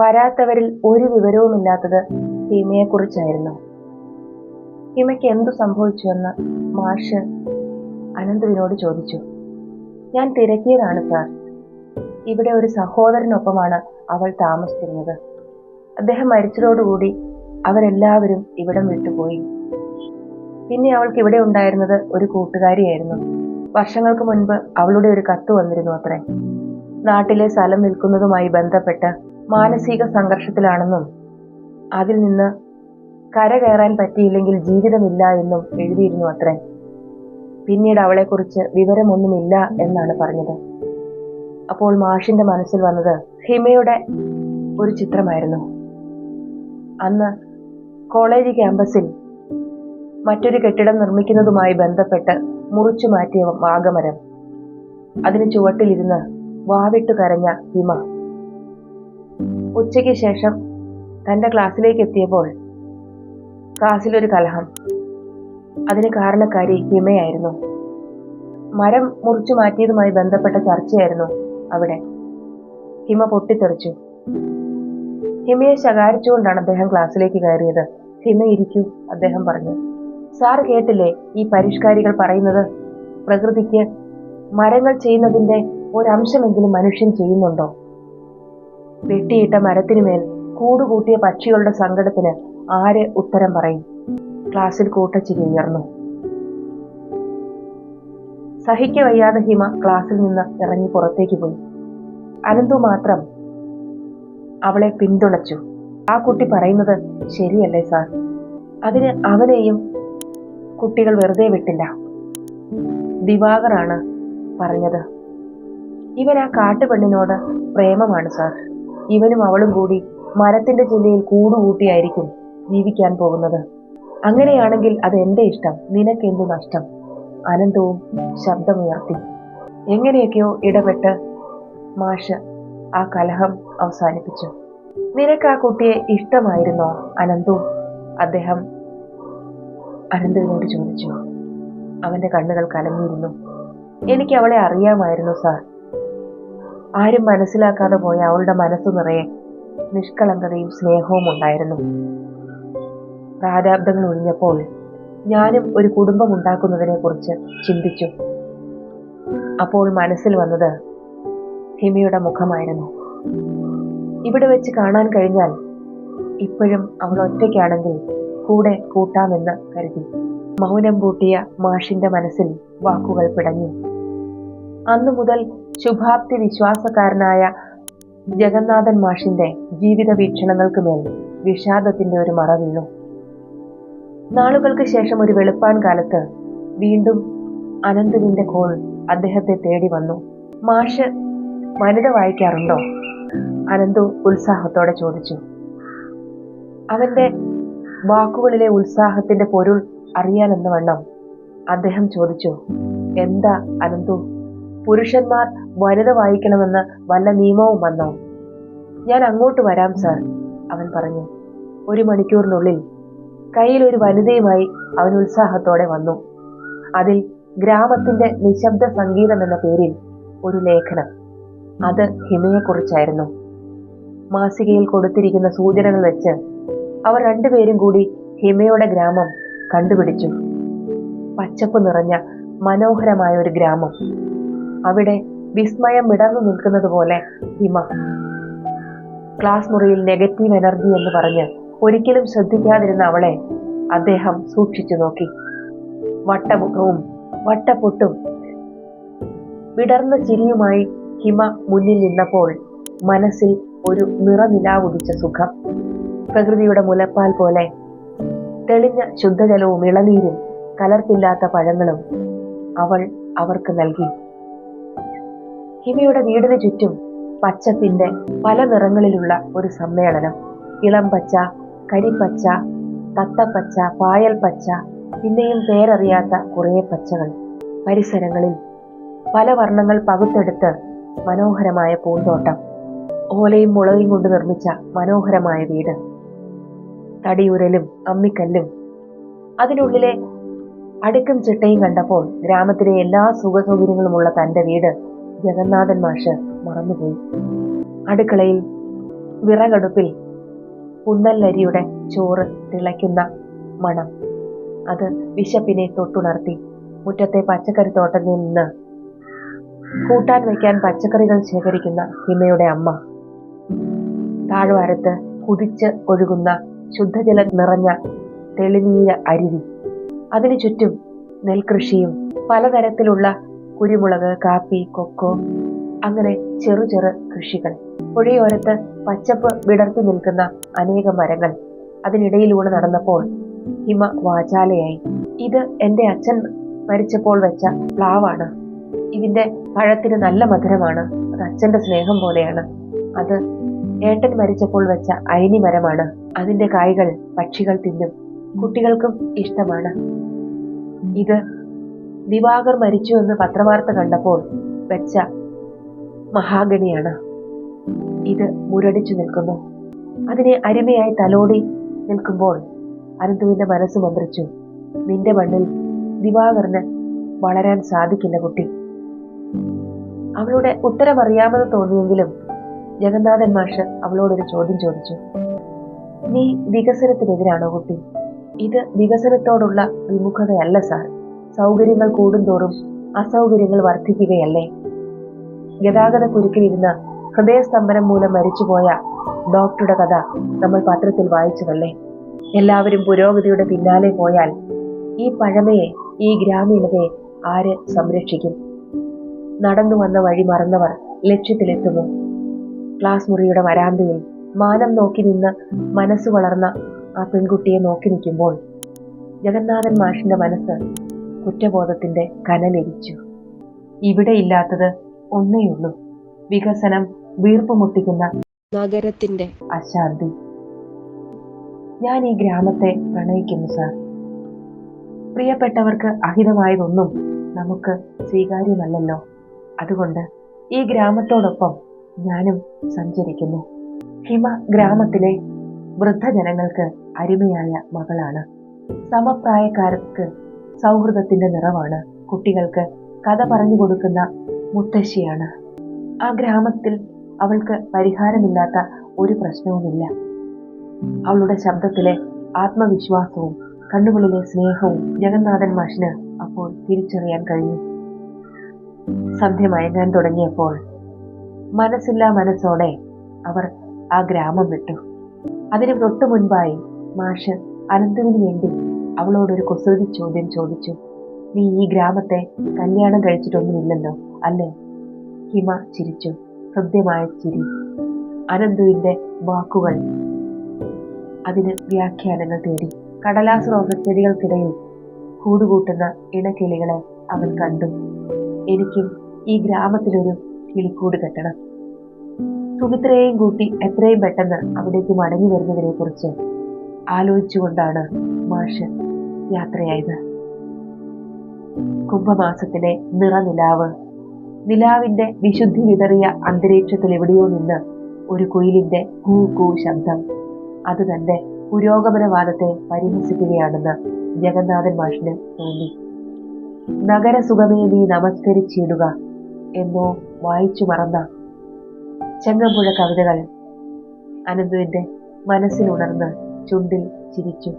വരാത്തവരിൽ ഒരു വിവരവുമില്ലാത്തത് ഹിമയെക്കുറിച്ചായിരുന്നു. ഹിമയ്ക്ക് എന്തു സംഭവിച്ചുവെന്ന് മാഷ് അനന്തുവിനോട് ചോദിച്ചു. ഞാൻ തിരക്കിയതാണ് സാർ. ഇവിടെ ഒരു സഹോദരനൊപ്പമാണ് അവൾ താമസിച്ചിരുന്നത്. അദ്ദേഹം മരിച്ചതോടുകൂടി അവരെല്ലാവരും ഇവിടം വിട്ടുപോയി. പിന്നെ അവൾക്ക് ഇവിടെ ഉണ്ടായിരുന്നത് ഒരു കൂട്ടുകാരിയായിരുന്നു. വർഷങ്ങൾക്ക് മുൻപ് അവളുടെ ഒരു കത്ത് വന്നിരുന്നു അത്രേ. നാട്ടിലെ സ്ഥലം വിൽക്കുന്നതുമായി ബന്ധപ്പെട്ട് മാനസിക സംഘർഷത്തിലാണെന്നും അതിൽ നിന്ന് കരകയറാൻ പറ്റിയില്ലെങ്കിൽ ജീവിതമില്ല എന്നും എഴുതിയിരുന്നു അത്രേ. പിന്നീട് അവളെക്കുറിച്ച് വിവരമൊന്നുമില്ല എന്നാണ് പറഞ്ഞത്. അപ്പോൾ മാഷിന്റെ മനസ്സിൽ വന്നത് ഹിമയുടെ ഒരു ചിത്രമായിരുന്നു. അന്ന് കോളേജ് ക്യാമ്പസിൽ മറ്റൊരു കെട്ടിടം നിർമ്മിക്കുന്നതുമായി ബന്ധപ്പെട്ട് മുറിച്ചു മാറ്റിയ വാഗമരം. അതിന് ചുവട്ടിലിരുന്ന് വാവിട്ടു കരഞ്ഞ ഹിമ. ഉച്ചയ്ക്ക് ശേഷം തന്റെ ക്ലാസ്സിലേക്ക് എത്തിയപ്പോൾ ക്ലാസ്സിലൊരു കലഹം. അതിന് കാരണക്കാരി ഹിമയായിരുന്നു. മരം മുറിച്ചു മാറ്റിയതുമായി ബന്ധപ്പെട്ട ചർച്ചയായിരുന്നു അവിടെ. ഹിമ പൊട്ടിത്തെറിച്ചു. ഹിമയെ ശകാരിച്ചുകൊണ്ടാണ് അദ്ദേഹം ക്ലാസ്സിലേക്ക് കയറിയത്. ഹിമ ഇരിക്കൂ അദ്ദേഹം പറഞ്ഞു. സാർ കേട്ടില്ലേ ഈ പരിഷ്കാരികൾ പറയുന്നത്? പ്രകൃതിക്ക് മരങ്ങൾ ചെയ്യുന്നതിന്റെ ഒരംശമെങ്കിലും മനുഷ്യൻ ചെയ്യുന്നുണ്ടോ? വെട്ടിയിട്ട മരത്തിനുമേൽ കൂടുകൂട്ടിയ പക്ഷികളുടെ സങ്കടത്തിന് ആര് ഉത്തരം പറയും? ക്ലാസ്സിൽ കൂട്ടച്ചിരി ഉയർന്നു. സഹിക്ക വയ്യാതെ ഹിമ ക്ലാസ്സിൽ നിന്ന് ഇറങ്ങി പുറത്തേക്ക് പോയി. അനന്തു മാത്രം അവളെ പിന്തുണച്ചു. ആ കുട്ടി പറയുന്നത് ശരിയല്ലേ സാർ? അതിന് അവനെയും കുട്ടികൾ വെറുതെ വിട്ടില്ല. ദിവാകറാണ് പറഞ്ഞത്. ഇവൻ ആ കാട്ടുപെണ്ണിനോട് പ്രേമമാണ് സാർ. ഇവനും അവളും കൂടി മരത്തിന്റെ ജില്ലയിൽ കൂടുകൂട്ടിയായിരിക്കും ജീവിക്കാൻ പോകുന്നത്. അങ്ങനെയാണെങ്കിൽ അത് എന്റെ ഇഷ്ടം. നിനക്കെന്തു നഷ്ടം? അനന്തവും ശബ്ദമുയർത്തി. എങ്ങനെയൊക്കെയോ ഇടപെട്ട് മാഷ് ആ കലഹം അവസാനിപ്പിച്ചു. നിനക്ക് ആ കുട്ടിയെ ഇഷ്ടമായിരുന്നോ അനന്തു? അദ്ദേഹം അനന്തുവിനോട് ചോദിച്ചു. അവന്റെ കണ്ണുകൾ കലങ്ങിയിരുന്നു. എനിക്ക് അവളെ അറിയാമായിരുന്നു സാർ. ആരും മനസ്സിലാക്കാതെ പോയ അവളുടെ മനസ്സ് നിറയെ നിഷ്കളങ്കതയും സ്നേഹവും ഉണ്ടായിരുന്നു. പ്രാരാബ്ദങ്ങൾ ഒഴിഞ്ഞപ്പോൾ ഞാനും ഒരു കുടുംബം ഉണ്ടാക്കുന്നതിനെ കുറിച്ച് ചിന്തിച്ചു. അപ്പോൾ മനസ്സിൽ വന്നത് ഹിമയുടെ മുഖമായിരുന്നു. ഇവിടെ വെച്ച് കാണാൻ കഴിഞ്ഞാൽ ഇപ്പോഴും അവൾ ഒറ്റയ്ക്കാണെങ്കിൽ കൂടെ കൂട്ടാമെന്ന് കരുതി. മൗനം പൂട്ടിയ മാഷിന്റെ മനസ്സിൽ വാക്കുകൾ പിടഞ്ഞു. അന്നു മുതൽ ശുഭാപ്തി വിശ്വാസക്കാരനായ ജഗന്നാഥൻ മാഷിന്റെ ജീവിത വീക്ഷണങ്ങൾക്ക് മേൽ വിഷാദത്തിന്റെ ഒരു മറ വീണു. നാളുകൾക്ക് ശേഷം ഒരു വെളുപ്പാൻ കാലത്ത് വീണ്ടും അനന്തുവിന്റെ കോൾ അദ്ദേഹത്തെ തേടി വന്നു. മാഷ് വനിത വായിക്കാറുണ്ടോ? അനന്തു ഉത്സാഹത്തോടെ ചോദിച്ചു. അവന്റെ വാക്കുകളിലെ ഉത്സാഹത്തിന്റെ പൊരുൾ അറിയാനെന്ന വണ്ണം അദ്ദേഹം ചോദിച്ചു. എന്താ അനന്തു പുരുഷന്മാർ വനിത വായിക്കണമെന്ന് വല്ല നിയമവും വന്നോ? ഞാൻ അങ്ങോട്ട് വരാം സാർ അവൻ പറഞ്ഞു. ഒരു മണിക്കൂറിനുള്ളിൽ. കയ്യിൽ ഒരു വനിതയുമായി അവൻ ഉത്സാഹത്തോടെ വന്നു. അതിൽ ഗ്രാമത്തിന്റെ നിശബ്ദ സംഗീതം എന്ന പേരിൽ ഒരു ലേഖനം. അത് ഹിമയെക്കുറിച്ചായിരുന്നു. മാസികയിൽ കൊടുത്തിരിക്കുന്ന സൂചനകൾ വെച്ച് അവർ രണ്ടുപേരും കൂടി ഹിമയുടെ ഗ്രാമം കണ്ടുപിടിച്ചു. പച്ചപ്പ് നിറഞ്ഞ മനോഹരമായ ഒരു ഗ്രാമം. അവിടെ വിസ്മയം വിടർന്നു നിൽക്കുന്നത് പോലെ ഹിമ. ക്ലാസ് മുറിയിൽ നെഗറ്റീവ് എനർജി എന്ന് പറഞ്ഞ് ഒരിക്കലും ശ്രദ്ധിക്കാതിരുന്ന അവളെ അദ്ദേഹം സൂക്ഷിച്ചു നോക്കി. വട്ടമുഖവും വട്ടപ്പൊട്ടും വിടർന്ന ചിരിയുമായി ഹിമ മുന്നിൽ നിന്നപ്പോൾ മനസ്സിൽ ഒരു നിറനിലാവുദിച്ച സുഖം. പ്രകൃതിയുടെ മുലപ്പാൽ പോലെ തെളിഞ്ഞ ശുദ്ധജലവും ഇളനീരും കലർപ്പില്ലാത്ത പഴങ്ങളും അവൾ അവർക്ക് നൽകി. ഹിമയുടെ വീടിന് ചുറ്റും പച്ചപ്പിന്റെ പല നിറങ്ങളിലുള്ള ഒരു സമ്മേളനം. ഇളം പച്ച കരിപ്പച്ച തത്തപ്പച്ച പായൽ പച്ച പിന്നെയും പേരറിയാത്ത കുറേ പച്ചകൾ. പരിസരങ്ങളിൽ പല വർണങ്ങൾ പകുത്തെടുത്ത് മനോഹരമായ പൂന്തോട്ടം. ഓലയും മുളകും കൊണ്ട് നിർമ്മിച്ച മനോഹരമായ വീട്. തടിയുരലും അമ്മിക്കല്ലും. അതിനുള്ളിലെ അടുക്കും ചിട്ടയും കണ്ടപ്പോൾ ഗ്രാമത്തിലെ എല്ലാ സുഖസൗകര്യങ്ങളുമുള്ള തന്റെ വീട് ജഗന്നാഥൻ മാഷ് മറന്നുപോയി. അടുക്കളയിൽ വിറകടുപ്പിൽ പുന്നല്ലരിയുടെ ചോറ് തിളയ്ക്കുന്ന മണം. അത് വിശപ്പിനെ തൊട്ടുണർത്തി മുറ്റത്തെ പച്ചക്കറി തോട്ടത്തിൽ നിന്ന് കൂട്ടാൻ വയ്ക്കാൻ പച്ചക്കറികൾ ശേഖരിക്കുന്ന ഹിമയുടെ അമ്മ. താഴ്വാരത്ത് കുതിച്ച് ഒഴുകുന്ന ശുദ്ധജലം നിറഞ്ഞ തെളിനീര അരുവി. അതിനു ചുറ്റും നെൽകൃഷിയും പലതരത്തിലുള്ള കുരുമുളക് കാപ്പി കൊക്കോ അങ്ങനെ ചെറു ചെറു കൃഷികൾ. പുഴയോരത്ത് പച്ചപ്പ് വിടർത്തി നിൽക്കുന്ന അനേകം മരങ്ങൾ അതിനിടയിലൂടെ നടന്നപ്പോൾ ഹിമ വാചാലയായി. ഇത് എന്റെ അച്ഛൻ മരിച്ചപ്പോൾ വെച്ച പ്ലാവാണ്. ഇതിന്റെ പഴത്തിന് നല്ല മധുരമാണ്. അത് അച്ഛന്റെ സ്നേഹം പോലെയാണ്. അത് ഏട്ടൻ മരിച്ചപ്പോൾ വെച്ച അയനി മരമാണ്. അതിന്റെ കായ്കൾ പക്ഷികൾ തിന്നും കുട്ടികൾക്കും ഇഷ്ടമാണ്. ഇത് ദിവാകർ മരിച്ചു എന്ന് പത്രവാർത്ത കണ്ടപ്പോൾ വെച്ച മഹാഗണിയാണ്. ഇത് മുരടിച്ചു നിൽക്കുന്നു. അതിനെ അരുമയായി തലോടി നിൽക്കുമ്പോൾ അനന്തുവിന്റെ മനസ്സ് മന്ത്രിച്ചു നിന്റെ മണ്ണിൽ ദിവാകറിന് വളരാൻ സാധിക്കില്ല കുട്ടി. അവളുടെ ഉത്തരം അറിയാമെന്ന് തോന്നിയെങ്കിലും ജഗന്നാഥൻ മാഷ് അവളോടൊരു ചോദ്യം ചോദിച്ചു നീ വികസനത്തിനെതിരാണോ കുട്ടി? ഇത് വികസനത്തോടുള്ള വിമുഖതയല്ല സാർ. സൗകര്യങ്ങൾ കൂടുന്തോറും അസൗകര്യങ്ങൾ വർദ്ധിക്കുകയല്ലേ? ഗതാഗത കുരുക്കിലിരുന്ന് ഹൃദയസ്തംഭനം മൂലം മരിച്ചുപോയ ഡോക്ടറുടെ കഥ നമ്മൾ പത്രത്തിൽ വായിച്ചതല്ലേ? എല്ലാവരും പുരോഗതിയുടെ പിന്നാലെ പോയാൽ ഈ പഴമയെ ഈ ഗ്രാമീണതയെ ആര് സംരക്ഷിക്കും? നടന്നു വന്ന വഴി മറന്നവർ ലക്ഷ്യത്തിലെത്തുന്നു. ക്ലാസ് മുറിയുടെ വരാന്തയിൽ മാനം നോക്കി നിന്ന് മനസ്സ് വളർന്ന ആ പെൺകുട്ടിയെ നോക്കി നിൽക്കുമ്പോൾ ജഗന്നാഥൻ മാഷിന്റെ മനസ്സ് കുറ്റബോധത്തിന്റെ കനലിരിച്ചു ഇവിടെ ഇല്ലാത്തത് ഒന്നേയുള്ളൂ വികസനം വീർപ്പുമുട്ടിക്കുന്ന നഗരത്തിന്റെ അശാന്തി. ഞാൻ ഈ ഗ്രാമത്തെ പ്രണയിക്കുന്നു സാർ. പ്രിയപ്പെട്ടവർക്ക് അഹിതമായതൊന്നും നമുക്ക് സ്വീകാര്യമല്ലല്ലോ. അതുകൊണ്ട് ഈ ഗ്രാമത്തോടൊപ്പം ഞാനും സഞ്ചരിക്കുന്നു. ഹിമ ഗ്രാമത്തിലെ വൃദ്ധജനങ്ങൾക്ക് അരുമയായ മകളാണ്. സമപ്രായക്കാർക്ക് സൗഹൃദത്തിന്റെ നിറമാണ്. കുട്ടികൾക്ക് കഥ പറഞ്ഞു കൊടുക്കുന്ന മുത്തശ്ശിയാണ്. ആ ഗ്രാമത്തിൽ അവൾക്ക് പരിഹാരമില്ലാത്ത ഒരു പ്രശ്നവുമില്ല. അവളുടെ ശബ്ദത്തിലെ ആത്മവിശ്വാസവും കണ്ണുകളിലെ സ്നേഹവും ജഗന്നാഥൻ മാഷിന് അപ്പോൾ തിരിച്ചറിയാൻ കഴിഞ്ഞു. സന്ധ്യ മയങ്ങാൻ തുടങ്ങിയപ്പോൾ മനസ്സില്ലാ മനസ്സോടെ അവർ ആ ഗ്രാമം വിട്ടു. അതിന് തൊട്ടു മുൻപായി മാഷ് അനന്തുവിന് വേണ്ടി അവളോടൊരു കുസൃതി ചോദ്യം ചോദിച്ചു. നീ ഈ ഗ്രാമത്തെ കല്യാണം കഴിച്ചിട്ടൊന്നുമില്ലല്ലോ അല്ലേ? ഹിമ ചിരിച്ചു. ഹൃദ്യമായ ചിരി. അനന്തുവിന്റെ വാക്കുകൾ. അതിന് വ്യാഖ്യാനങ്ങൾ തേടി. കടലാസ് റോസച്ചെടികൾക്കിടയിൽ കൂടുകൂട്ടുന്ന ഇണക്കിളികളെ അവൻ കണ്ടു. എനിക്കും ഈ ഗ്രാമത്തിലൊരു കിളിക്കൂട് കെട്ടണം. സുമിത്രയെയും കൂട്ടി എത്രയും പെട്ടെന്ന് അവിടേക്ക് മടങ്ങി വരുന്നതിനെ കുറിച്ച് ആലോചിച്ചുകൊണ്ടാണ് മാഷ് യാത്രയായത്. കുംഭമാസത്തിലെ നിറനിലാവ്. നിലാവിന്റെ വിശുദ്ധി വിതറിയ അന്തരീക്ഷത്തിൽ എവിടെയോ നിന്ന് ഒരു കുയിലിന്റെ കൂ കൂ ശബ്ദം. അത് തന്റെ പുരോഗമനവാദത്തെ പരിഹസിക്കുകയാണെന്ന് ജഗന്നാഥൻ മാഷിന് തോന്നി. നഗരസുഖമേ നീ നമസ്കരിച്ചിടുക എന്നോ വായിച്ചു മറന്ന ചെങ്ങമ്പുഴ കവിതകൾ അനന്തുവിന്റെ മനസ്സിലുണർന്ന് ചുണ്ടിൽ ചിരിച്ചു.